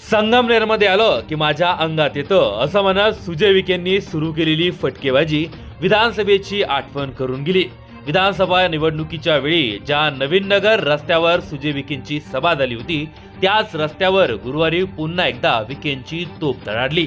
संगमनेरमध्ये आलं की माझ्या अंगात येतं. असं म्हणत सुजय विखेंनी सुरू केलेली फटकेबाजी विधानसभेची आठवण करून गेली. विधानसभा निवडणुकीच्या वेळी ज्या नवीन नगर रस्त्यावर सुजय विखेंची सभा झाली होती त्याच रस्त्यावर गुरुवारी पुन्हा एकदा विखेंची तोप धडाडली.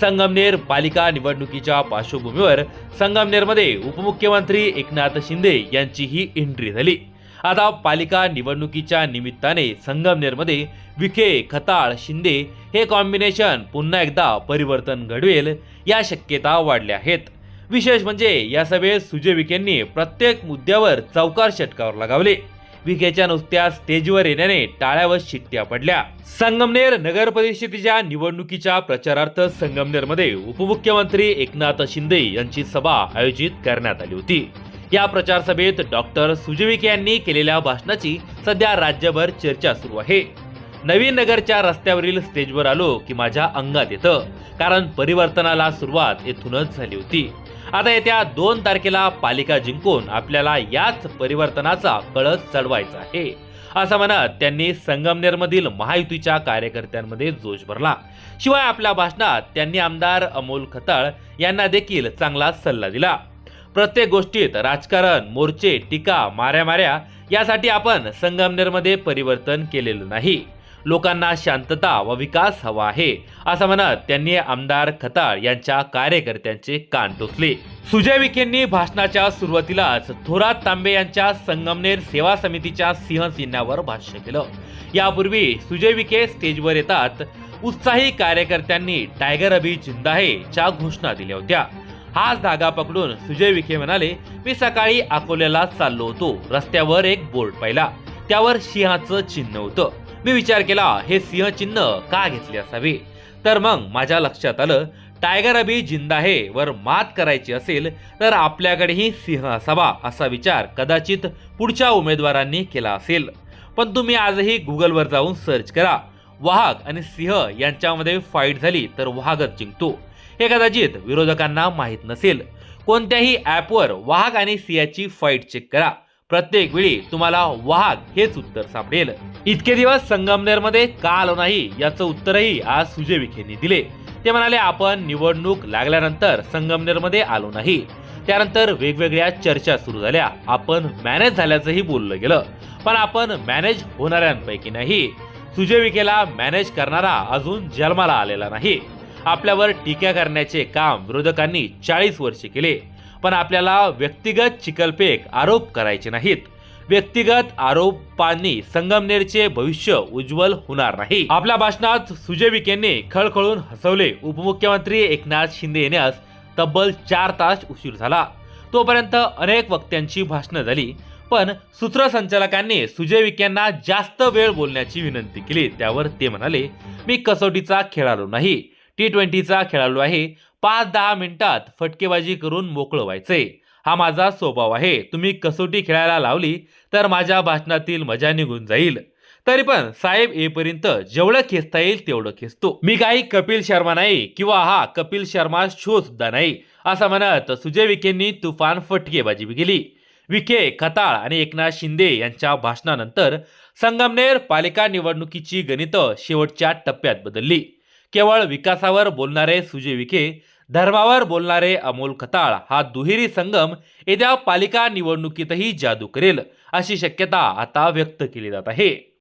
संगमनेर पालिका निवडणुकीच्या पार्श्वभूमीवर संगमनेरमध्ये उपमुख्यमंत्री एकनाथ शिंदे यांची ही एंट्री झाली. आता पालिका निवडणुकीच्या निमित्ताने संगमनेरमध्ये विखे खताळ शिंदे हे कॉम्बिनेशन पुन्हा एकदा परिवर्तन घडवेल या शक्यता वाढल्या आहेत. विशेष म्हणजे या सभेत सुजय विखेंनी प्रत्येक मुद्द्यावर चौकार षटकावर लगावले. विखेच्या नुसत्या स्टेजवर येण्याने टाळ्यावर शिट्ट्या पडल्या. संगमनेर नगर परिषदेच्या निवडणुकीच्या प्रचारार्थ संगमनेरमध्ये उपमुख्यमंत्री एकनाथ शिंदे यांची सभा आयोजित करण्यात आली होती. या प्रचार सभेत डॉक्टर सुजविके यांनी केलेल्या भाषणाची सध्या राज्यभर चर्चा सुरू आहे. नवीन नगरच्या रस्त्यावरील स्टेजवर आलो की माझ्या अंगात येतं कारण परिवर्तनाला सुरुवात येथूनच झाली होती. आता येत्या दोन तारखेला पालिका जिंकून आपल्याला याच परिवर्तनाचा कळस चढवायचा आहे असं म्हणत त्यांनी संगमनेरमधील महायुतीच्या कार्यकर्त्यांमध्ये जोश भरला. शिवाय आपल्या भाषणात त्यांनी आमदार अमोल खताळ यांना देखील चांगला सल्ला दिला. प्रत्येक गोष्टीत राजकारण मोर्चे टीका माऱ्या यासाठी आपण संगमनेरमध्ये परिवर्तन केलेलं नाही. लोकांना शांतता व विकास हवा आहे असं म्हणत त्यांनी आमदार खताळ यांच्या कार्यकर्त्यांचे कान टोचले. सुजय विखेंनी भाषणाच्या सुरुवातीलाच थोरात तांबे यांच्या संगमनेर सेवा समितीच्या सिंह चिन्हावर भाष्य केलं. यापूर्वी सुजय विखे स्टेजवर येतात उत्साही कार्यकर्त्यांनी टायगर अभि जिंदाहे च्या घोषणा दिल्या होत्या. हाच धागा पकडून सुजय विखे म्हणाले मी सकाळी अकोल्याला चाललो होतो. रस्त्यावर एक बोर्ड पाहिला. त्यावर सिंहाचं चिन्ह होतं. मी विचार केला हे सिंह चिन्ह का घेतले असावे? तर मग माझ्या लक्षात आलं टायगर अभि जिंदा आहे वर मात करायची असेल तर आपल्याकडेही सिंह असावा असा विचार कदाचित पुढच्या उमेदवारांनी केला असेल. पण तुम्ही आजही गुगलवर जाऊन सर्च करा. वाघ आणि सिंह यांच्यामध्ये फाईट झाली तर वाघच जिंकतो. हे कदाचित विरोधकांना माहीत नसेल. कोणत्याही ॲपवर वाघ आणि सियाची फाईट चेक करा. प्रत्येक वेळी तुम्हाला वाहक हेच उत्तर सापडेल. इतके दिवस संगमनेरमध्ये का आलो नाही याचं उत्तरही आज सुजय विखेंनी दिले. ते म्हणाले आपण निवडणूक लागल्यानंतर संगमनेरमध्ये आलो नाही. त्यानंतर वेगवेगळ्या चर्चा सुरू झाल्या. आपण मॅनेज झाल्याचंही बोललं गेलं. पण आपण मॅनेज होणाऱ्यांपैकी नाही. सुजय विखेला मॅनेज करणारा अजून जन्माला आलेला नाही. आपल्यावर टीका करण्याचे काम विरोधकांनी चाळीस वर्षे केले. पण आपल्याला व्यक्तिगत चिकलपेक आरोप करायचे नाहीत. व्यक्तिगत आरोपांनी संगमनेरचे भविष्य उज्ज्वल होणार नाही. आपल्या भाषणात सुजय विखेंनी खळखळून हसवले. उपमुख्यमंत्री एकनाथ शिंदे येण्यास तब्बल चार तास उशीर झाला. तोपर्यंत अनेक वक्त्यांची भाषणं झाली. पण सूत्रसंचालकांनी सुजय विखेंना जास्त वेळ बोलण्याची विनंती केली. त्यावर ते म्हणाले मी कसोटीचा खेळाडू नाही. टी ट्वेंटीचा खेळाडू आहे. पाच दहा मिनिटात फटकेबाजी करून मोकळं व्हायचंय. हा माझा स्वभाव आहे. तुम्ही कसोटी खेळायला लावली तर माझ्या भाषणातील मजा निघून जाईल. तरी पण साहेब येईपर्यंत जेवढं खेचता येईल तेवढं खेचतो. मी काही कपिल शर्मा नाही किंवा हा कपिल शर्मा शो सुद्धा नाही असं म्हणत सुजय विखेंनी तुफान फटकेबाजी केली. विखे खताळ आणि एकनाथ शिंदे यांच्या भाषणानंतर संगमनेर पालिका निवडणुकीची गणितं शेवटच्या टप्प्यात बदलली. केवळ विकासावर बोलणारे सुजय विखे धर्मावर बोलणारे अमोल खताळ हा दुहेरी संगम येत्या पालिका निवडणुकीतही जादू करेल अशी शक्यता आता व्यक्त केली जात आहे.